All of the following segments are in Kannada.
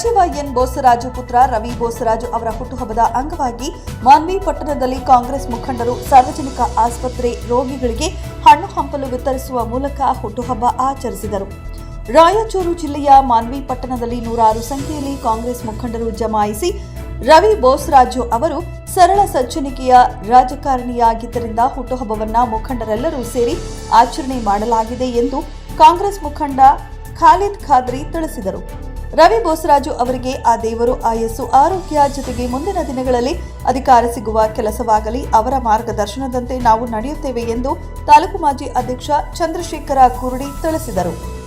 ಸಚಿವ ಎನ್ ಬೋಸರಾಜು ಪುತ್ರ ರವಿ ಬೋಸರಾಜು ಅವರ ಹುಟ್ಟುಹಬ್ಬದ ಅಂಗವಾಗಿ ಮಾನ್ವಿ ಪಟ್ಟಣದಲ್ಲಿ ಕಾಂಗ್ರೆಸ್ ಮುಖಂಡರು ಸಾರ್ವಜನಿಕ ಆಸ್ಪತ್ರೆ ರೋಗಿಗಳಿಗೆ ಹಣ್ಣು ಹಂಪಲು ವಿತರಿಸುವ ಮೂಲಕ ಹುಟ್ಟುಹಬ್ಬ ಆಚರಿಸಿದರು. ರಾಯಚೂರು ಜಿಲ್ಲೆಯ ಮಾನ್ವಿ ಪಟ್ಟಣದಲ್ಲಿ ನೂರಾರು ಸಂಖ್ಯೆಯಲ್ಲಿ ಕಾಂಗ್ರೆಸ್ ಮುಖಂಡರು ಜಮಾಯಿಸಿ ರವಿ ಬೋಸರಾಜು ಅವರು ಸರಳ ಸಜ್ಜನಿಕೆಯ ರಾಜಕಾರಣಿಯಾಗಿದ್ದರಿಂದ ಹುಟ್ಟುಹಬ್ಬವನ್ನ ಮುಖಂಡರೆಲ್ಲರೂ ಸೇರಿ ಆಚರಣೆ ಮಾಡಲಾಗಿದೆ ಎಂದು ಕಾಂಗ್ರೆಸ್ ಮುಖಂಡ ಖಾಲಿದ್ ಖಾದ್ರಿ ತಿಳಿಸಿದರು. ರವಿ ಬೋಸರಾಜು ಅವರಿಗೆ ಆ ದೇವರು ಆಯಸ್ಸು ಆರೋಗ್ಯ ಜೊತೆಗೆ ಮುಂದಿನ ದಿನಗಳಲ್ಲಿ ಅಧಿಕಾರ ಸಿಗುವ ಕೆಲಸವಾಗಲಿ, ಅವರ ಮಾರ್ಗದರ್ಶನದಂತೆ ನಾವು ನಡೆಯುತ್ತೇವೆ ಎಂದು ತಾಲೂಕು ಮಾಜಿ ಅಧ್ಯಕ್ಷ ಚಂದ್ರಶೇಖರ ಕುರುಡಿ ತಿಳಿಸಿದರು.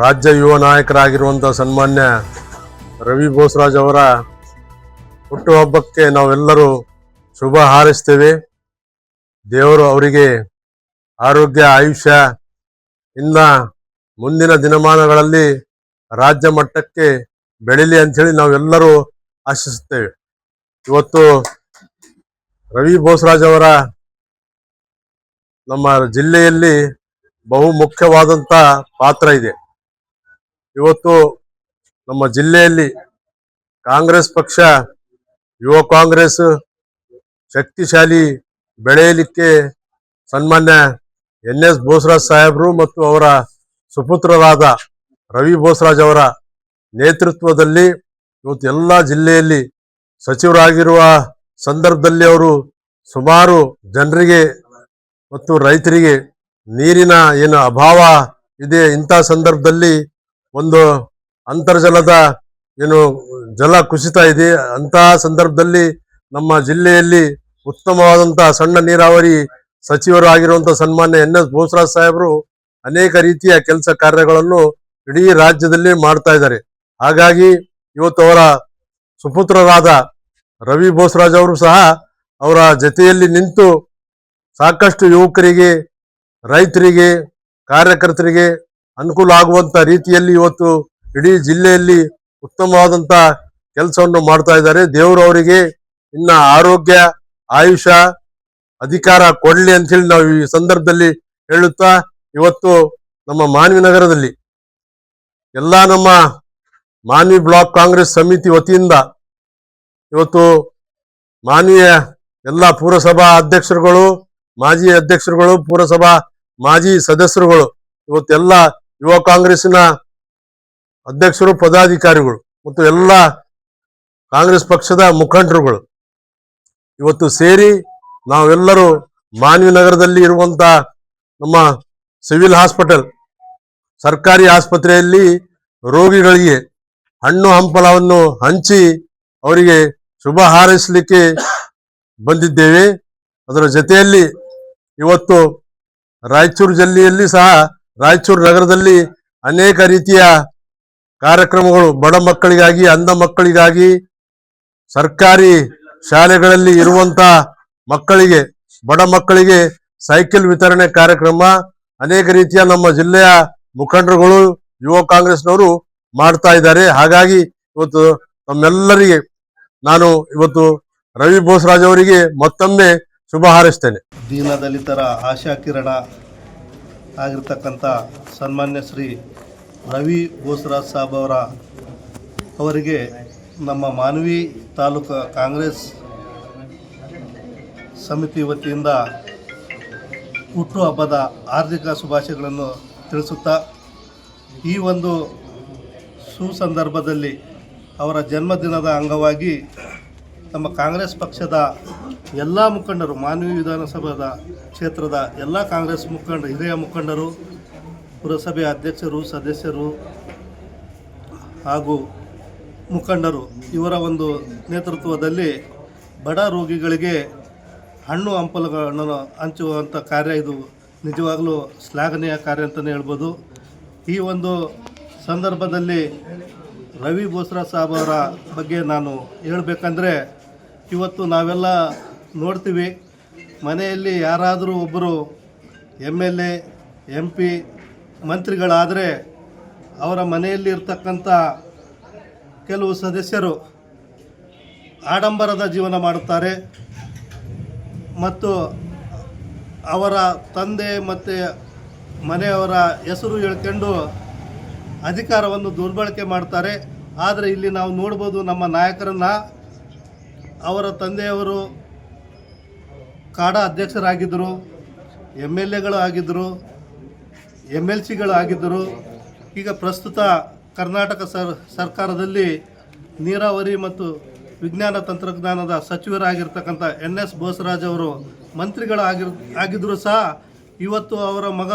ರಾಜ್ಯ ಯುವ ನಾಯಕರಾಗಿರುವಂಥ ಸನ್ಮಾನ್ಯ ರವಿ ಬೋಸರಾಜ್ ಅವರ ಹುಟ್ಟುಹಬ್ಬಕ್ಕೆ ನಾವೆಲ್ಲರೂ ಶುಭ ಹಾರೈಸ್ತೇವೆ. ದೇವರು ಅವರಿಗೆ ಆರೋಗ್ಯ, ಆಯುಷ್ಯ, ಇನ್ನ ಮುಂದಿನ ದಿನಮಾನಗಳಲ್ಲಿ ರಾಜ್ಯ ಮಟ್ಟಕ್ಕೆ ಬೆಳಿಲಿ ಅಂಥೇಳಿ ನಾವೆಲ್ಲರೂ ಆಶಿಸುತ್ತೇವೆ. ಇವತ್ತು ರವಿ ಬೋಸರಾಜ್ ಅವರ ನಮ್ಮ ಜಿಲ್ಲೆಯಲ್ಲಿ ಬಹು ಮುಖ್ಯವಾದಂತ ಪಾತ್ರ ಇದೆ. ಇವತ್ತು ನಮ್ಮ ಜಿಲ್ಲೆಯಲ್ಲಿ ಕಾಂಗ್ರೆಸ್ ಪಕ್ಷ, ಯುವ ಕಾಂಗ್ರೆಸ್ ಶಕ್ತಿಶಾಲಿ ಬೆಳೆಯಲಿಕ್ಕೆ ಸನ್ಮಾನ್ಯ ಎನ್ ಎಸ್ ಬೋಸರಾಜ್ ಸಾಹೇಬರು ಮತ್ತು ಅವರ ಸುಪುತ್ರರಾದ ರವಿ ಬೋಸ್ರಾಜ್ ಅವರ ನೇತೃತ್ವದಲ್ಲಿ ಇವತ್ತು ಎಲ್ಲ ಜಿಲ್ಲೆಯಲ್ಲಿ ಸಚಿವರಾಗಿರುವ ಸಂದರ್ಭದಲ್ಲಿ ಅವರು ಸುಮಾರು ಜನರಿಗೆ ಮತ್ತು ರೈತರಿಗೆ ನೀರಿನ ಏನು ಅಭಾವ ಇದೆ ಇಂಥ ಸಂದರ್ಭದಲ್ಲಿ ಒಂದು ಅಂತರ್ಜಲದ ಏನು ಜಲ ಕುಸಿತ ಇದೆ ಅಂತಹ ಸಂದರ್ಭದಲ್ಲಿ ನಮ್ಮ ಜಿಲ್ಲೆಯಲ್ಲಿ ಉತ್ತಮವಾದಂತಹ ಸಣ್ಣ ನೀರಾವರಿ ಸಚಿವರು ಆಗಿರುವಂಥ ಸನ್ಮಾನ್ಯ ಎನ್ ಎಸ್ ಬೋಸರಾಜ್ ಸಾಹೇಬರು ಅನೇಕ ರೀತಿಯ ಕೆಲಸ ಕಾರ್ಯಗಳನ್ನು ಇಡೀ ರಾಜ್ಯದಲ್ಲಿ ಮಾಡ್ತಾ ಇದ್ದಾರೆ. ಹಾಗಾಗಿ ಇವತ್ತು ಅವರ ಸುಪುತ್ರರಾದ ರವಿ ಬೋಸರಾಜ್ ಅವರು ಸಹ ಅವರ ಜತೆಯಲ್ಲಿ ನಿಂತು ಸಾಕಷ್ಟು ಯುವಕರಿಗೆ, ರೈತರಿಗೆ, ಕಾರ್ಯಕರ್ತರಿಗೆ ಅನುಕೂಲ ಆಗುವಂತ ರೀತಿಯಲ್ಲಿ ಇವತ್ತು ಇಡೀ ಜಿಲ್ಲೆಯಲ್ಲಿ ಉತ್ತಮವಾದಂತ ಕೆಲಸವನ್ನು ಮಾಡ್ತಾ ಇದ್ದಾರೆ. ದೇವರು ಅವರಿಗೆ ಇನ್ನ ಆರೋಗ್ಯ, ಆಯುಷ ಅಧಿಕಾರ ಕೊಡಲಿ ಅಂತ ಹೇಳಿ ನಾವು ಈ ಸಂದರ್ಭದಲ್ಲಿ ಹೇಳುತ್ತಾ ಇವತ್ತು ನಮ್ಮ ಮಾನ್ವಿ ನಗರದಲ್ಲಿ ಎಲ್ಲ ನಮ್ಮ ಮಾನ್ವಿ ಬ್ಲಾಕ್ ಕಾಂಗ್ರೆಸ್ ಸಮಿತಿ ವತಿಯಿಂದ ಇವತ್ತು ಮಾನ್ವಿಯ ಎಲ್ಲ ಪುರಸಭಾ ಅಧ್ಯಕ್ಷರುಗಳು, ಮಾಜಿ ಅಧ್ಯಕ್ಷರುಗಳು, ಪುರಸಭಾ ಮಾಜಿ ಸದಸ್ಯರುಗಳು ಇವತ್ತೆಲ್ಲ ಯುವ ಕಾಂಗ್ರೆಸ್ಸಿನ ಅಧ್ಯಕ್ಷರು, ಪದಾಧಿಕಾರಿಗಳು ಮತ್ತು ಎಲ್ಲ ಕಾಂಗ್ರೆಸ್ ಪಕ್ಷದ ಮುಖಂಡರುಗಳು ಇವತ್ತು ಸೇರಿ ನಾವೆಲ್ಲರೂ ಮಾನ್ವಿ ನಗರದಲ್ಲಿ ಇರುವಂತ ನಮ್ಮ ಸಿವಿಲ್ ಹಾಸ್ಪಿಟಲ್, ಸರ್ಕಾರಿ ಆಸ್ಪತ್ರೆಯಲ್ಲಿ ರೋಗಿಗಳಿಗೆ ಹಣ್ಣು ಹಂಪಲವನ್ನು ಹಂಚಿ ಅವರಿಗೆ ಶುಭ ಹಾರೈಸಲಿಕ್ಕೆ ಬಂದಿದ್ದೇವೆ. ಅದರ ಜೊತೆಯಲ್ಲಿ ಇವತ್ತು ರಾಯಚೂರು ಜಿಲ್ಲೆಯಲ್ಲಿ ಸಹ ರಾಯಚೂರು ನಗರದಲ್ಲಿ ಅನೇಕ ರೀತಿಯ ಕಾರ್ಯಕ್ರಮಗಳು ಬಡ ಮಕ್ಕಳಿಗಾಗಿ, ಅಂಧ ಮಕ್ಕಳಿಗಾಗಿ, ಸರ್ಕಾರಿ ಶಾಲೆಗಳಲ್ಲಿ ಇರುವಂತ ಮಕ್ಕಳಿಗೆ, ಬಡ ಮಕ್ಕಳಿಗೆ ಸೈಕಲ್ ವಿತರಣೆ ಕಾರ್ಯಕ್ರಮ, ಅನೇಕ ರೀತಿಯ ನಮ್ಮ ಜಿಲ್ಲೆಯ ಮುಖಂಡರುಗಳು, ಯುವ ಕಾಂಗ್ರೆಸ್ನವರು ಮಾಡ್ತಾ ಇದ್ದಾರೆ. ಹಾಗಾಗಿ ಇವತ್ತು ನಮ್ಮೆಲ್ಲರಿಗೆ ನಾನು ಇವತ್ತು ರವಿ ಬೋಸರಾಜ್ ಅವರಿಗೆ ಮತ್ತೊಮ್ಮೆ ಶುಭ ಹಾರೈಸ್ತೇನೆ. ದೀನದಲಿತರ ಆಶಾಕಿರಣ ಆಗಿರ್ತಕ್ಕಂಥ ಸನ್ಮಾನ್ಯ ಶ್ರೀ ರವಿ ಬೋಸರಾಜ್ ಸಾಬ್ ಅವರ ಅವರಿಗೆ ನಮ್ಮ ಮಾನವಿ ತಾಲೂಕು ಕಾಂಗ್ರೆಸ್ ಸಮಿತಿ ವತಿಯಿಂದ ಹುಟ್ಟುಹಬ್ಬದ ಆರ್ಥಿಕ ಶುಭಾಶಯಗಳನ್ನು ತಿಳಿಸುತ್ತಾ ಈ ಒಂದು ಸುಸಂದರ್ಭದಲ್ಲಿ ಅವರ ಜನ್ಮದಿನದ ಅಂಗವಾಗಿ ನಮ್ಮ ಕಾಂಗ್ರೆಸ್ ಪಕ್ಷದ ಎಲ್ಲ ಮುಖಂಡರು ಮಾನವಿ ವಿಧಾನಸಭಾದ ಕ್ಷೇತ್ರದ ಎಲ್ಲ ಕಾಂಗ್ರೆಸ್ ಮುಖಂಡ, ಹಿರಿಯ ಮುಖಂಡರು, ಪುರಸಭೆ ಅಧ್ಯಕ್ಷರು, ಸದಸ್ಯರು ಹಾಗೂ ಮುಖಂಡರು, ಇವರ ಒಂದು ನೇತೃತ್ವದಲ್ಲಿ ಬಡ ರೋಗಿಗಳಿಗೆ ಹಣ್ಣು ಹಂಪಲುಗಳನ್ನು ಹಂಚುವಂಥ ಕಾರ್ಯ ಇದು. ನಿಜವಾಗಲೂ ಶ್ಲಾಘನೀಯ ಕಾರ್ಯ ಅಂತಲೇ ಹೇಳ್ಬೋದು. ಈ ಒಂದು ಸಂದರ್ಭದಲ್ಲಿ ರವಿ ಬೋಸ್ರಾ ಸಾಬ್ ಅವರ ಬಗ್ಗೆ ನಾನು ಹೇಳಬೇಕಂದ್ರೆ, ಇವತ್ತು ನಾವೆಲ್ಲ ನೋಡ್ತೀವಿ. ಮನೆಯಲ್ಲಿ ಯಾರಾದರೂ ಒಬ್ಬರು M L A, M P, ಮಂತ್ರಿಗಳಾದರೆ ಅವರ ಮನೆಯಲ್ಲಿ ಇರ್ತಕ್ಕಂಥ ಕೆಲವು ಸದಸ್ಯರು ಆಡಂಬರದ ಜೀವನ ಮಾಡುತ್ತಾರೆ. ಮತ್ತು ಅವರ ತಂದೆ ಮತ್ತು ಮನೆಯವರ ಹೆಸರು ಹೇಳ್ಕೊಂಡು ಅಧಿಕಾರವನ್ನು ದುರ್ಬಳಕೆ ಮಾಡ್ತಾರೆ. ಆದರೆ ಇಲ್ಲಿ ನಾವು ನೋಡ್ಬೋದು ನಮ್ಮ ನಾಯಕರನ್ನು, ಅವರ ತಂದೆಯವರು ಕಾಡ ಅಧ್ಯಕ್ಷರಾಗಿದ್ದರು ಎಂ ಎಲ್ ಎಗಳು ಆಗಿದ್ದರು ಎಂ ಎಲ್ ಸಿಗಳು ಆಗಿದ್ದರು. ಈಗ ಪ್ರಸ್ತುತ ಕರ್ನಾಟಕ ಸರ್, ಸರ್ಕಾರದಲ್ಲಿ ನೀರಾವರಿ ಮತ್ತು ವಿಜ್ಞಾನ ತಂತ್ರಜ್ಞಾನದ ಸಚಿವರಾಗಿರ್ತಕ್ಕಂಥ ಎನ್ ಎಸ್ ಬೋಸರಾಜ್ ಅವರು ಮಂತ್ರಿಗಳು ಆಗಿರ್, ಆಗಿದ್ದರೂ ಸಹ ಇವತ್ತು ಅವರ ಮಗ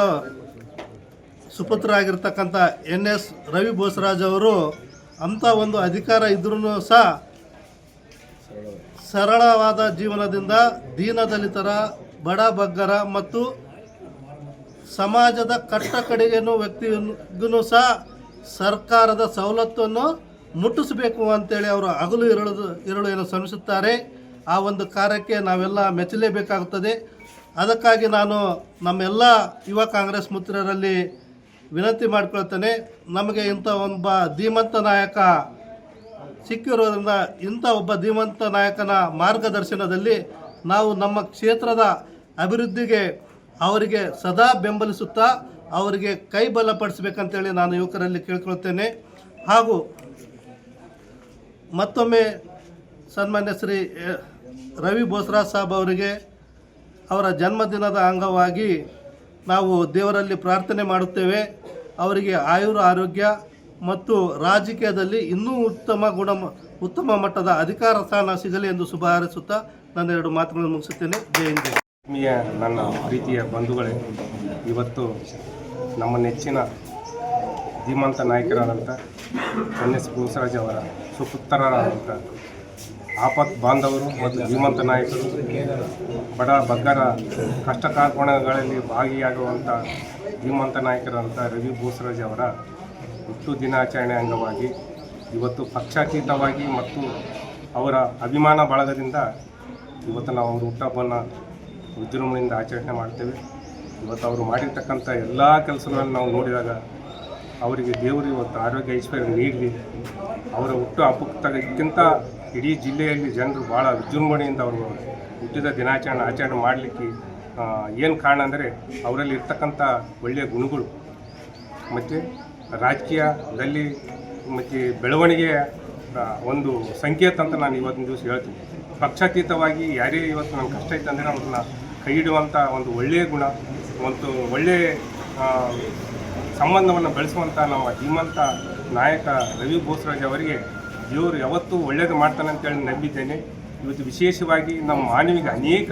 ಸುಪುತ್ರ ಆಗಿರ್ತಕ್ಕಂಥ ಎನ್ ಎಸ್ ರವಿ ಬೋಸರಾಜ್ ಅವರು ಅಂಥ ಒಂದು ಅಧಿಕಾರ ಇದ್ರೂ ಸಹ ಸರಳವಾದ ಜೀವನದಿಂದ ದೀನದಲಿತರ, ಬಡ ಬಗ್ಗರ ಮತ್ತು ಸಮಾಜದ ಕಟ್ಟ ಕಡೆಗೇನು ವ್ಯಕ್ತಿಗೂ ಸಹ ಸರ್ಕಾರದ ಸವಲತ್ತನ್ನು ಮುಟ್ಟಿಸಬೇಕು ಅಂತೇಳಿ ಅವರು ಹಗಲು ಇರಳು ಇರಳು ಏನು ಶ್ರಮಿಸುತ್ತಾರೆ. ಆ ಒಂದು ಕಾರ್ಯಕ್ಕೆ ನಾವೆಲ್ಲ ಮೆಚ್ಚಲೇಬೇಕಾಗುತ್ತದೆ. ಅದಕ್ಕಾಗಿ ನಾನು ನಮ್ಮೆಲ್ಲ ಯುವ ಕಾಂಗ್ರೆಸ್ ಮಿತ್ರರಲ್ಲಿ ವಿನಂತಿ ಮಾಡಿಕೊಳ್ತೇನೆ. ನಮಗೆ ಇಂಥ ಒಬ್ಬ ಧೀಮಂತ ನಾಯಕ ಸಿಕ್ಕಿರೋದ್ರಿಂದ ಇಂಥ ಒಬ್ಬ ಧೀಮಂತ ನಾಯಕನ ಮಾರ್ಗದರ್ಶನದಲ್ಲಿ ನಾವು ನಮ್ಮ ಕ್ಷೇತ್ರದ ಅಭಿವೃದ್ಧಿಗೆ ಅವರಿಗೆ ಸದಾ ಬೆಂಬಲಿಸುತ್ತಾ ಅವರಿಗೆ ಕೈ ಬಲಪಡಿಸಬೇಕಂತೇಳಿ ನಾನು ಯುವಕರಲ್ಲಿ ಕೇಳ್ಕೊಳ್ತೇನೆ. ಹಾಗೂ ಮತ್ತೊಮ್ಮೆ ಸನ್ಮಾನ್ಯ ಶ್ರೀ ರವಿ ಬೋಸ್ರಾಜ್ ಸಾಬ್ ಅವರಿಗೆ ಅವರ ಜನ್ಮದಿನದ ಅಂಗವಾಗಿ ನಾವು ದೇವರಲ್ಲಿ ಪ್ರಾರ್ಥನೆ ಮಾಡುತ್ತೇವೆ. ಅವರಿಗೆ ಆಯುರ ಆರೋಗ್ಯ ಮತ್ತು ರಾಜಕೀಯದಲ್ಲಿ ಇನ್ನೂ ಉತ್ತಮ ಗುಣ, ಉತ್ತಮ ಮಟ್ಟದ ಅಧಿಕಾರ ಸ್ಥಾನ ಸಿಗಲಿ ಎಂದು ಶುಭ ಹಾರೈಸುತ್ತಾ ನನ್ನ ಎರಡು ಮಾತುಗಳನ್ನು ಮುಗಿಸುತ್ತೇನೆ. ಜೈ ಹಿಂದ್ ಆತ್ಮೀಯ ನನ್ನ ಪ್ರೀತಿಯ ಬಂಧುಗಳೇ, ಇವತ್ತು ನಮ್ಮ ನೆಚ್ಚಿನ ಧೀಮಂತ ನಾಯಕರಾದಂಥ ಎನ್ ಎಸ್ ಬೋಸರಾಜ್ ಅವರ ಸುಪುತ್ರರಾದಂಥ ಆಪತ್ ಬಾಂಧವರು ಮತ್ತು ಧೀಮಂತ ನಾಯಕರು, ಬಡ ಬಗ್ಗರ ಕಷ್ಟ ಕಾರ್ಪಣಗಳಲ್ಲಿ ಭಾಗಿಯಾಗುವಂಥ ಧೀಮಂತ ನಾಯಕರಾದಂಥ ರವಿ ಬೋಸರಾಜ್ ಅವರ ಹುಟ್ಟು ದಿನಾಚರಣೆ ಅಂಗವಾಗಿ ಇವತ್ತು ಪಕ್ಷಾತೀತವಾಗಿ ಮತ್ತು ಅವರ ಅಭಿಮಾನ ಬಳಗದಿಂದ ಇವತ್ತು ನಾವು ಅವ್ರ ಹುಟ್ಟಹಬ್ಬವನ್ನು ವಿಜೃಂಭಣೆಯಿಂದ ಆಚರಣೆ ಮಾಡ್ತೇವೆ. ಇವತ್ತು ಅವರು ಮಾಡಿರ್ತಕ್ಕಂಥ ಎಲ್ಲ ಕೆಲಸಗಳನ್ನು ನಾವು ನೋಡಿದಾಗ ಅವರಿಗೆ ದೇವರು ಇವತ್ತು ಆರೋಗ್ಯ ಐಶ್ವರ್ಯ ನೀಡಲಿ. ಅವರ ಹುಟ್ಟು ಹಬ್ಬಕ್ಕಿಂತ ಇಡೀ ಜಿಲ್ಲೆಯಲ್ಲಿ ಜನರು ಭಾಳ ವಿಜೃಂಭಣೆಯಿಂದ ಅವರು ಹುಟ್ಟಿದ ದಿನಾಚರಣೆ ಆಚರಣೆ ಮಾಡಲಿಕ್ಕೆ ಏನು ಕಾರಣ ಅಂದರೆ ಅವರಲ್ಲಿ ಇರ್ತಕ್ಕಂಥ ಒಳ್ಳೆಯ ಗುಣಗಳು. ಮತ್ತು ರಾಜಕೀಯದಲ್ಲಿ ಮತ್ತು ಬೆಳವಣಿಗೆಯ ಒಂದು ಸಂಕೇತ ಅಂತ ನಾನು ಇವತ್ತಿನ ದಿವಸ ಹೇಳ್ತೀನಿ. ಪಕ್ಷಾತೀತವಾಗಿ ಯಾರೇ ಇವತ್ತು ನನ್ನ ಕಷ್ಟ ಇತ್ತು ಅಂದರೆ ಅವ್ರನ್ನ ಕೈ ಹಿಡುವಂಥ ಒಂದು ಒಳ್ಳೆಯ ಗುಣ, ಒಂದು ಒಳ್ಳೆಯ ಸಂಬಂಧವನ್ನು ಬೆಳೆಸುವಂಥ ನಮ್ಮ ಧೀಮಂತ ನಾಯಕ ರವಿ ಬೋಸರಾಜ್ ಅವರಿಗೆ ದೇವರು ಯಾವತ್ತೂ ಒಳ್ಳೆಯದು ಮಾಡ್ತಾನೆ ಅಂತೇಳಿ ನಂಬಿದ್ದೇನೆ. ಇವತ್ತು ವಿಶೇಷವಾಗಿ ನಮ್ಮ ಮಾನವಿಗೆ ಅನೇಕ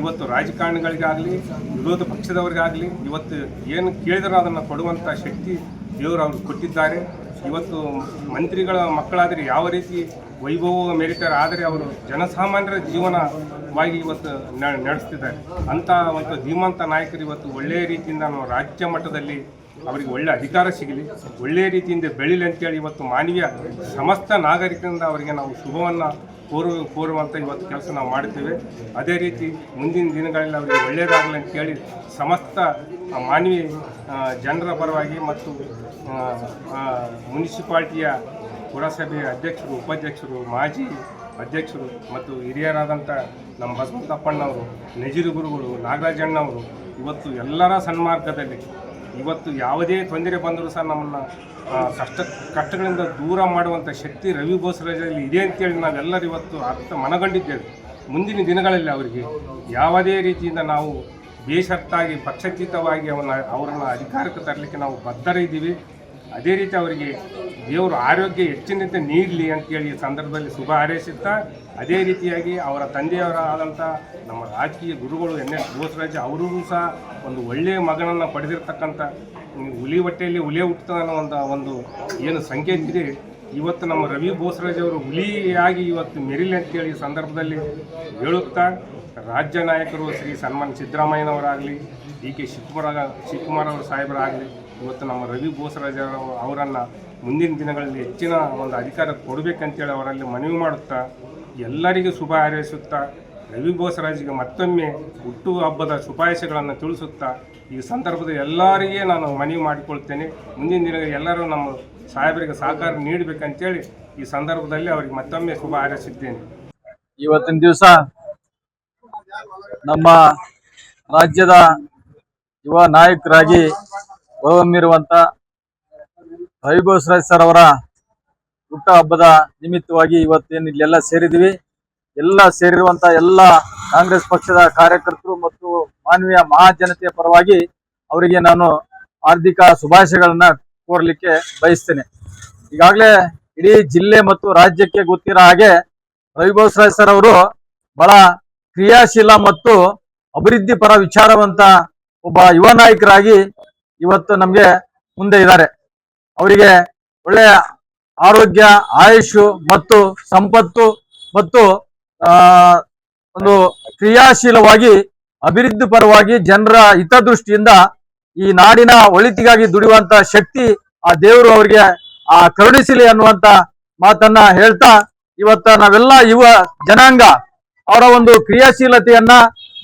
ಇವತ್ತು ರಾಜಕಾರಣಿಗಳಿಗಾಗಲಿ, ವಿರೋಧ ಪಕ್ಷದವರಿಗಾಗಲಿ ಇವತ್ತು ಏನು ಕೇಳಿದರೂ ಅದನ್ನು ಕೊಡುವಂಥ ಶಕ್ತಿ ದೇವರು ಅವ್ರಿಗೆ ಕೊಟ್ಟಿದ್ದಾರೆ. ಇವತ್ತು ಮಂತ್ರಿಗಳ ಮಕ್ಕಳಾದರೆ ಯಾವ ರೀತಿ ವೈಭವ ಮೆರಿತಾರೆ ಆದರೆ ಅವರು ಜನಸಾಮಾನ್ಯರ ಜೀವನವಾಗಿ ಇವತ್ತು ನಡೆಸ್ತಿದ್ದಾರೆ. ಅಂಥ ಒಂದು ಧೀಮಂತ ನಾಯಕರು ಇವತ್ತು ಒಳ್ಳೆಯ ರೀತಿಯಿಂದ ನಾವು ರಾಜ್ಯ ಮಟ್ಟದಲ್ಲಿ ಅವರಿಗೆ ಒಳ್ಳೆ ಅಧಿಕಾರ ಸಿಗಲಿ, ಒಳ್ಳೆಯ ರೀತಿಯಿಂದ ಬೆಳೀಲಿ ಅಂತೇಳಿ ಇವತ್ತು ಮಾನವೀಯ ಸಮಸ್ತ ನಾಗರಿಕರಿಂದ ಅವರಿಗೆ ನಾವು ಶುಭವನ್ನು ಕೋರು, ಕೋರುವಂಥ ಇವತ್ತು ಕೆಲಸ ನಾವು ಮಾಡ್ತೇವೆ ಅದೇ ರೀತಿ ಮುಂದಿನ ದಿನಗಳಲ್ಲಿ ಅವರಿಗೆ ಒಳ್ಳೆಯದಾಗಲಿ ಅಂತೇಳಿ ಸಮಸ್ತ ಮಾನವೀಯ ಜನರ ಪರವಾಗಿ ಮತ್ತು ಮುನ್ಸಿಪಾಲ್ಟಿಯ ಪುರಸಭೆಯ ಅಧ್ಯಕ್ಷರು, ಉಪಾಧ್ಯಕ್ಷರು, ಮಾಜಿ ಅಧ್ಯಕ್ಷರು ಮತ್ತು ಹಿರಿಯರಾದಂಥ ನಮ್ಮ ಬಸವಂತಪ್ಪಣ್ಣವರು ನಜೀರು ಗುರುಗಳು, ನಾಗರಾಜಣ್ಣವರು, ಇವತ್ತು ಎಲ್ಲರ ಸನ್ಮಾರ್ಗದಲ್ಲಿ, ಇವತ್ತು ಯಾವುದೇ ತೊಂದರೆ ಬಂದರೂ ಸಹ ನಮ್ಮನ್ನು ಕಷ್ಟ, ಕಷ್ಟಗಳಿಂದ ದೂರ ಮಾಡುವಂಥ ಶಕ್ತಿ ರವಿ ಬೋಸರಾಜಲ್ಲಿ ಇದೆ ಅಂತೇಳಿ ನಾವೆಲ್ಲರೂ ಇವತ್ತು ಅರ್ಥ ಮನಗಂಡಿದ್ದೇವೆ. ಮುಂದಿನ ದಿನಗಳಲ್ಲಿ ಅವರಿಗೆ ಯಾವುದೇ ರೀತಿಯಿಂದ ನಾವು ಬೇಷತ್ತಾಗಿ ಪಕ್ಷಾತೀತವಾಗಿ ಅವನ್ನ, ಅವರನ್ನು ಅಧಿಕಾರಕ್ಕೆ ತರಲಿಕ್ಕೆ ನಾವು ಬದ್ಧರಿದ್ದೀವಿ. ಅದೇ ರೀತಿ ಅವರಿಗೆ ದೇವರು ಆರೋಗ್ಯ ಹೆಚ್ಚಿನಂತೆ ನೀಡಲಿ ಅಂತೇಳಿ ಈ ಸಂದರ್ಭದಲ್ಲಿ ಶುಭ ಹಾರೈಸುತ್ತಾ, ಅದೇ ರೀತಿಯಾಗಿ ಅವರ ತಂದೆಯವರ ಆದಂಥ ನಮ್ಮ ರಾಜಕೀಯ ಗುರುಗಳು ಎನ್ ಎಸ್ ಬೋಸರಾಜ್ ಅವರೂ ಸಹ ಒಂದು ಒಳ್ಳೆಯ ಮಗನನ್ನು ಪಡೆದಿರ್ತಕ್ಕಂಥ ಹುಲಿ ಹೊಟ್ಟೆಯಲ್ಲಿ ಹುಲಿ ಹುಟ್ಟುತ್ತದೆ ಅನ್ನೋ ಒಂದು ಒಂದು ಏನು ಸಂಕೇತ ಇದೆ. ಇವತ್ತು ನಮ್ಮ ರವಿ ಬೋಸರಾಜ್ ಅವರು ಹುಲಿಯಾಗಿ ಇವತ್ತು ಮೆರಿಲಿ ಅಂತೇಳಿ ಈ ಸಂದರ್ಭದಲ್ಲಿ ಹೇಳುತ್ತಾ, ರಾಜ್ಯ ನಾಯಕರು ಶ್ರೀ ಸನ್ಮಾನ್ ಸಿದ್ದರಾಮಯ್ಯನವರಾಗಲಿ, ಡಿ ಕೆ ಶಿವಕುಮಾರ, ಶಿವಕುಮಾರ್ ಅವರ ಸಾಹೇಬರಾಗಲಿ ಇವತ್ತು ನಮ್ಮ ರವಿ ಬೋಸರಾಜ್ ಅವರು ಅವರನ್ನು ಮುಂದಿನ ದಿನಗಳಲ್ಲಿ ಹೆಚ್ಚಿನ ಒಂದು ಅಧಿಕಾರ ಕೊಡಬೇಕಂತೇಳಿ ಅವರಲ್ಲಿ ಮನವಿ ಮಾಡುತ್ತಾ ಎಲ್ಲರಿಗೂ ಶುಭ ಹಾರೈಸುತ್ತಾ ರವಿ ಬೋಸರಾಜ್ಗೆ ಮತ್ತೊಮ್ಮೆ ಹುಟ್ಟು ಹಬ್ಬದ ಶುಭಾಶಯಗಳನ್ನು ತಿಳಿಸುತ್ತಾ ಈ ಸಂದರ್ಭದಲ್ಲಿ ಎಲ್ಲರಿಗೆ ನಾನು ಮನವಿ ಮಾಡಿಕೊಳ್ತೇನೆ. ಮುಂದಿನ ದಿನ ಎಲ್ಲರೂ ನಮ್ಮ ಸಾಹೇಬರಿಗೆ ಸಹಕಾರ ನೀಡಬೇಕಂತೇಳಿ ಈ ಸಂದರ್ಭದಲ್ಲಿ ಅವರಿಗೆ ಮತ್ತೊಮ್ಮೆ ಶುಭ ಹಾರೈಸಿದ್ದೇನೆ. ಇವತ್ತಿನ ದಿವಸ ನಮ್ಮ ರಾಜ್ಯದ ಯುವ ನಾಯಕರಾಗಿ ರವಿ ಬೋಸರಾಜ್ ಸರ್ ಅವರ ಹುಟ್ಟ ಹಬ್ಬದ ನಿಮಿತ್ತವಾಗಿ ಇವತ್ತೇನು ಇಲ್ಲೆಲ್ಲ ಸೇರಿದ್ದೀವಿ. ಎಲ್ಲ ಸೇರಿರುವಂತ ಎಲ್ಲ ಕಾಂಗ್ರೆಸ್ ಪಕ್ಷದ ಕಾರ್ಯಕರ್ತರು ಮತ್ತು ಮಾನವೀಯ ಮಹಾಜನತೆಯ ಪರವಾಗಿ ಅವರಿಗೆ ನಾನು ಹಾರ್ದಿಕ ಶುಭಾಶಯಗಳನ್ನ ಕೋರ್ಲಿಕ್ಕೆ ಬಯಸ್ತೇನೆ. ಈಗಾಗಲೇ ಇಡೀ ಜಿಲ್ಲೆ ಮತ್ತು ರಾಜ್ಯಕ್ಕೆ ಗೊತ್ತಿರೋ ಹಾಗೆ ರವಿ ಬೋಸರಾಜ್ ಸರ್ ಅವರು ಬಹಳ ಕ್ರಿಯಾಶೀಲ ಮತ್ತು ಅಭಿವೃದ್ಧಿ ಪರ ವಿಚಾರವಂತ ಒಬ್ಬ ಯುವ ನಾಯಕರಾಗಿ ಇವತ್ತು ನಮ್ಗೆ ಮುಂದೆ ಇದ್ದಾರೆ. ಅವರಿಗೆ ಒಳ್ಳೆಯ ಆರೋಗ್ಯ, ಆಯುಷು ಮತ್ತು ಸಂಪತ್ತು ಮತ್ತು ಒಂದು ಕ್ರಿಯಾಶೀಲವಾಗಿ, ಅಭಿವೃದ್ಧಿ ಪರವಾಗಿ ಜನರ ಹಿತದೃಷ್ಟಿಯಿಂದ ಈ ನಾಡಿನ ಒಳಿತಿಗಾಗಿ ದುಡಿಯುವಂತ ಶಕ್ತಿ ಆ ದೇವರು ಅವರಿಗೆ ಆ ಕರುಣಿಸಲಿ ಅನ್ನುವಂತ ಮಾತನ್ನ ಹೇಳ್ತಾ, ಇವತ್ತ ನಾವೆಲ್ಲ ಯುವ ಜನಾಂಗ ಅವರ ಒಂದು ಕ್ರಿಯಾಶೀಲತೆಯನ್ನ,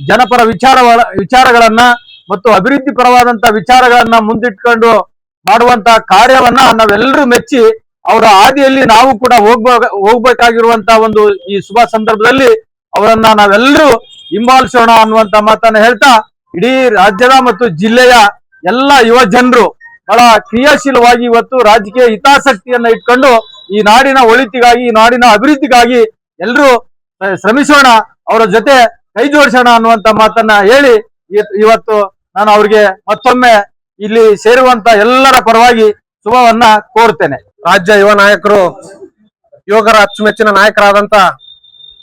ಜನಪರ ವಿಚಾರ ವಿಚಾರಗಳನ್ನ ಮತ್ತು ಅಭಿವೃದ್ಧಿ ಪರವಾದಂತ ವಿಚಾರಗಳನ್ನ ಮುಂದಿಟ್ಕೊಂಡು ಮಾಡುವಂತ ಕಾರ್ಯವನ್ನ ನಾವೆಲ್ಲರೂ ಮೆಚ್ಚಿ ಅವರ ಹಾದಿಯಲ್ಲಿ ನಾವು ಕೂಡ ಹೋಗ್ಬ, ಹೋಗ್ಬೇಕಾಗಿರುವಂತ ಒಂದು ಈ ಶುಭ ಸಂದರ್ಭದಲ್ಲಿ ಅವರನ್ನ ನಾವೆಲ್ಲರೂ ಹಿಂಬಾಲಿಸೋಣ ಅನ್ನುವಂತ ಮಾತನ್ನ ಹೇಳ್ತಾ ಇಡೀ ರಾಜ್ಯದ ಮತ್ತು ಜಿಲ್ಲೆಯ ಎಲ್ಲ ಯುವ ಜನರು ಬಹಳ ಕ್ರಿಯಾಶೀಲವಾಗಿ ಇವತ್ತು ರಾಜಕೀಯ ಹಿತಾಸಕ್ತಿಯನ್ನ ಇಟ್ಕೊಂಡು ಈ ನಾಡಿನ ಒಳಿತಿಗಾಗಿ, ಈ ನಾಡಿನ ಅಭಿವೃದ್ಧಿಗಾಗಿ ಎಲ್ಲರೂ ಶ್ರಮಿಸೋಣ, ಅವರ ಜೊತೆ ಕೈ ಜೋಡಿಸೋಣ ಅನ್ನುವಂತ ಮಾತನ್ನ ಹೇಳಿ ಇವತ್ತು ನಾನು ಅವ್ರಿಗೆ ಮತ್ತೊಮ್ಮೆ ಇಲ್ಲಿ ಸೇರುವಂತ ಎಲ್ಲರ ಪರವಾಗಿ ಶುಭವನ್ನ ಕೋರ್ತೇನೆ. ರಾಜ್ಯ ಯುವ ನಾಯಕರು ಯುವಕರ ಅಚ್ಚುಮೆಚ್ಚಿನ ನಾಯಕರಾದಂತ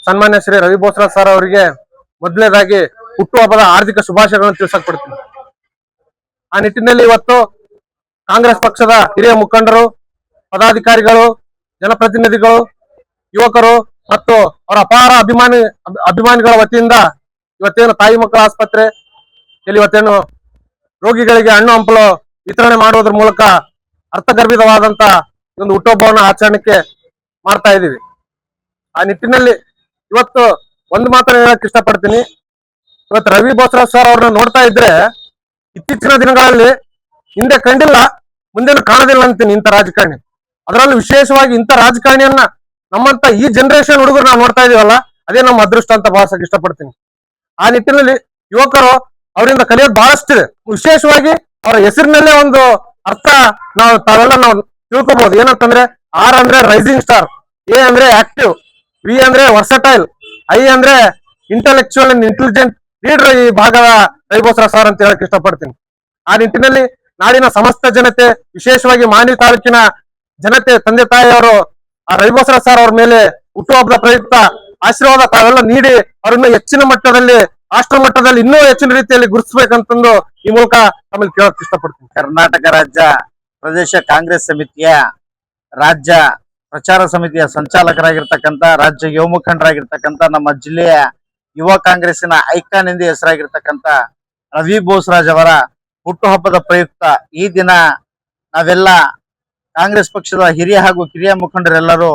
ಸನ್ಮಾನ್ಯ ಶ್ರೀ ರವಿ ಬೋಸರಾಜ್ ಸರ್ ಅವರಿಗೆ ಮೊದಲನೇದಾಗಿ ಹುಟ್ಟುಹಬ್ಬದ ಆರ್ಥಿಕ ಶುಭಾಶಯಗಳನ್ನು ತಿಳಿಸಕ್ ಪಡ್ತೀನಿ ಆ ನಿಟ್ಟಿನಲ್ಲಿ ಇವತ್ತು ಕಾಂಗ್ರೆಸ್ ಪಕ್ಷದ ಹಿರಿಯ ಮುಖಂಡರು, ಪದಾಧಿಕಾರಿಗಳು, ಜನಪ್ರತಿನಿಧಿಗಳು, ಯುವಕರು ಮತ್ತು ಅವರ ಅಪಾರ ಅಭಿಮಾನಿ, ಅಭಿ- ಅಭಿಮಾನಿಗಳ ವತಿಯಿಂದ ಇವತ್ತೇನು ತಾಯಿ ಮಕ್ಕಳ ಆಸ್ಪತ್ರೆ ಇವತ್ತೇನು ರೋಗಿಗಳಿಗೆ ಹಣ್ಣು, ಹಂಪಲು ವಿತರಣೆ ಮಾಡುವುದರ ಮೂಲಕ ಅರ್ಥಗರ್ಭಿತವಾದಂತ ಒಂದು ಹುಟ್ಟುಹಬ್ಬವನ್ನು ಆಚರಣೆಗೆ ಮಾಡ್ತಾ ಇದ್ದೀವಿ. ಆ ನಿಟ್ಟಿನಲ್ಲಿ ಇವತ್ತು ಒಂದು ಮಾತ್ರ ಹೇಳಕ್ ಇಷ್ಟಪಡ್ತೀನಿ. ಇವತ್ತು ರವಿ ಬೋಸರಾಜ್ ಸರ್ ಅವ್ರನ್ನ ನೋಡ್ತಾ ಇದ್ರೆ ಇತ್ತೀಚಿನ ದಿನಗಳಲ್ಲಿ ಹಿಂದೆ ಕಂಡಿಲ್ಲ, ಮುಂದೇನು ಕಾಣೋದಿಲ್ಲ ಅಂತೀನಿ ಇಂಥ ರಾಜಕಾರಣಿ. ಅದರಲ್ಲೂ ವಿಶೇಷವಾಗಿ ಇಂಥ ರಾಜಕಾರಣಿಯನ್ನ ನಮ್ಮಂತ ಈ ಜನರೇಷನ್ ಹುಡುಗರು ನಾವು ನೋಡ್ತಾ ಇದೀವಲ್ಲ, ಅದೇ ನಮ್ಮ ಅದೃಷ್ಟ ಅಂತ ಭಾವಿಸಕ್ ಇಷ್ಟಪಡ್ತೀನಿ. ಆ ನಿಟ್ಟಿನಲ್ಲಿ ಯುವಕರು ಅವರಿಂದ ಕಲಿಯೋದು ಬಹಳಷ್ಟಿದೆ ವಿಶೇಷವಾಗಿ ಅವರ ಹೆಸರಿನಲ್ಲೇ ಒಂದು ಅರ್ಥ ನಾವು ತಾವೆಲ್ಲ ನಾವು ತಿಳ್ಕೊಬಹುದು ಏನಂತಂದ್ರೆ ಆರ್ ಅಂದ್ರೆ ರೈಸಿಂಗ್ ಸ್ಟಾರ್ ಎ ಅಂದ್ರೆ ಆಕ್ಟಿವ್ ವಿ ಅಂದ್ರೆ ವರ್ಸಟೈಲ್ ಐ ಅಂದ್ರೆ ಇಂಟೆಲೆಕ್ಚುಯಲ್ ಅಂಡ್ ಇಂಟೆಲಿಜೆಂಟ್ ಲೀಡರ್ ಈ ಭಾಗದ ರೈಬೋಸರ ಸರ್ ಅಂತ ಹೇಳಕ್ ಇಷ್ಟಪಡ್ತೀನಿ. ಆ ನಿಟ್ಟಿನಲ್ಲಿ ನಾಡಿನ ಸಮಸ್ತ ಜನತೆ, ವಿಶೇಷವಾಗಿ ಮಾನಿ ತಾಲೂಕಿನ ಜನತೆ, ತಂದೆ ತಾಯಿಯವರು, ಆ ರೈಬೋಸರ ಸರ್ ಅವ್ರ ಮೇಲೆ ಹುಟ್ಟುಹಬ್ಬದ ಪ್ರಯುಕ್ತ ಆಶೀರ್ವಾದ ತಾವೆಲ್ಲ ನೀಡಿ, ಅವ್ರನ್ನ ಹೆಚ್ಚಿನ ಮಟ್ಟದಲ್ಲಿ ರಾಷ್ಟ್ರ ಮಟ್ಟದಲ್ಲಿ ಇನ್ನೂ ಹೆಚ್ಚಿನ ರೀತಿಯಲ್ಲಿ ಗುರುತಿಸಬೇಕಂತಂದು ಈ ಮೂಲಕ ತಮ್ಮಲ್ಲಿ ಕೇಳಕ್ ಇಷ್ಟಪಡ್ತೀನಿ. ಕರ್ನಾಟಕ ರಾಜ್ಯ ಪ್ರದೇಶ ಕಾಂಗ್ರೆಸ್ ಸಮಿತಿಯ ರಾಜ್ಯ ಪ್ರಚಾರ ಸಮಿತಿಯ ಸಂಚಾಲಕರಾಗಿರ್ತಕ್ಕಂಥ, ರಾಜ್ಯ ಯುವ ಮುಖಂಡರಾಗಿರ್ತಕ್ಕಂಥ, ನಮ್ಮ ಜಿಲ್ಲೆಯ ಯುವ ಕಾಂಗ್ರೆಸ್ಸಿನ ಐಕಾನ್ ಎಂದೇ ಹೆಸರಾಗಿರ್ತಕ್ಕಂಥ ರವಿ ಬೋಸರಾಜ್ ಅವರ ಹುಟ್ಟುಹಬ್ಬದ ಪ್ರಯುಕ್ತ ಈ ದಿನ ನಾವೆಲ್ಲ ಕಾಂಗ್ರೆಸ್ ಪಕ್ಷದ ಹಿರಿಯ ಹಾಗೂ ಕಿರಿಯ ಮುಖಂಡರೆಲ್ಲರೂ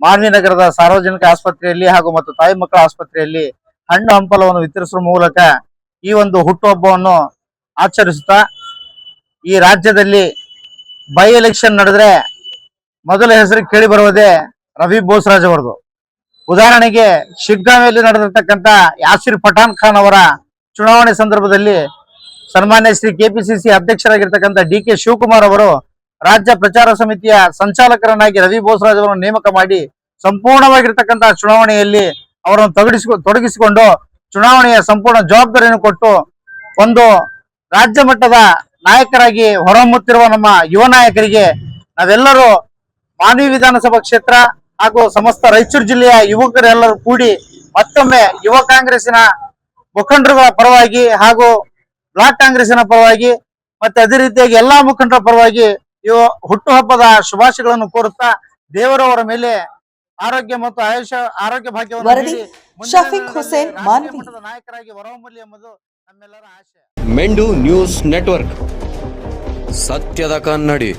ಮಾನ್ವಿನಗರದ ಸಾರ್ವಜನಿಕ ಆಸ್ಪತ್ರೆಯಲ್ಲಿ ಹಾಗೂ ಮತ್ತು ತಾಯಿ ಮಕ್ಕಳ ಆಸ್ಪತ್ರೆಯಲ್ಲಿ ಹಣ್ಣು ಹಂಪಲವನ್ನು ವಿತರಿಸುವ ಮೂಲಕ ಈ ಒಂದು ಹುಟ್ಟುಹಬ್ಬವನ್ನು ಆಚರಿಸುತ್ತಾ ಈ ರಾಜ್ಯದಲ್ಲಿ ಬೈ ಎಲೆಕ್ಷನ್ ನಡೆದ್ರೆ ಮೊದಲ ಹೆಸರು ಕೇಳಿ ಬರುವುದೇ ರವಿ ಬೋಸ್ರಾಜ್ ಅವರದು. ಉದಾಹರಣೆಗೆ ಶಿಗ್ಗಾಂವಿಯಲ್ಲಿ ನಡೆದಿರ್ತಕ್ಕಂಥ ಯಾಸಿರ್ ಪಠಾನ್ ಖಾನ್ ಅವರ ಚುನಾವಣೆ ಸಂದರ್ಭದಲ್ಲಿ ಸನ್ಮಾನ್ಯ ಶ್ರೀ ಕೆಪಿಸಿಸಿ ಅಧ್ಯಕ್ಷರಾಗಿರ್ತಕ್ಕಂಥ ಡಿ ಕೆ ಶಿವಕುಮಾರ್ ಅವರು ರಾಜ್ಯ ಪ್ರಚಾರ ಸಮಿತಿಯ ಸಂಚಾಲಕರನ್ನಾಗಿ ರವಿ ಬೋಸ್ರಾಜ್ ಅವರನ್ನು ನೇಮಕ ಮಾಡಿ ಸಂಪೂರ್ಣವಾಗಿರ್ತಕ್ಕಂಥ ಚುನಾವಣೆಯಲ್ಲಿ ಅವರನ್ನು ತೊಡಗಿಸಿಕೊ, ತೊಡಗಿಸಿಕೊಂಡು ಚುನಾವಣೆಯ ಸಂಪೂರ್ಣ ಜವಾಬ್ದಾರಿಯನ್ನು ಕೊಟ್ಟು ಒಂದು ರಾಜ್ಯ ಮಟ್ಟದ ನಾಯಕರಾಗಿ ಹೊರಹೊಮ್ಮುತ್ತಿರುವ ನಮ್ಮ ಯುವ ನಾಯಕರಿಗೆ ನಾವೆಲ್ಲರೂ ಮಾನವಿ ವಿಧಾನಸಭಾ ಕ್ಷೇತ್ರ ಹಾಗೂ ಸಮಸ್ತ ರಾಯಚೂರು ಜಿಲ್ಲೆಯ ಯುವಕರೆಲ್ಲರೂ ಕೂಡಿ ಮತ್ತೊಮ್ಮೆ ಯುವ ಕಾಂಗ್ರೆಸ್ಸಿನ ಮುಖಂಡರುಗಳ ಪರವಾಗಿ ಹಾಗೂ ಬ್ಲಾಕ್ ಕಾಂಗ್ರೆಸ್ಸಿನ ಪರವಾಗಿ ಮತ್ತೆ ಅದೇ ರೀತಿಯಾಗಿ ಎಲ್ಲಾ ಮುಖಂಡರ ಪರವಾಗಿ ಇವ ಹುಟ್ಟುಹಬ್ಬದ ಶುಭಾಶಯಗಳನ್ನು ಕೋರುತ್ತಾ ದೇವರವರ ಮೇಲೆ ಆರೋಗ್ಯ ಮತ್ತು ಆಯುಷ ಆರೋಗ್ಯ ಭಾಗ್ಯವನ್ನು ಶಫೀಕ್ ಹುಸೇನ್, ಮಾನವಿ ಮಟ್ಟದ ನಾಯಕರಾಗಿ ಹೊರಹೊಮ್ಮಲಿ ಎಂಬುದು ನಮ್ಮೆಲ್ಲರ ಆಶಯ ಮೆಂಡು ನ್ಯೂಸ್ ನೆಟ್ವರ್ಕ್. ಸತ್ಯದ ಕನ್ನಡಿ.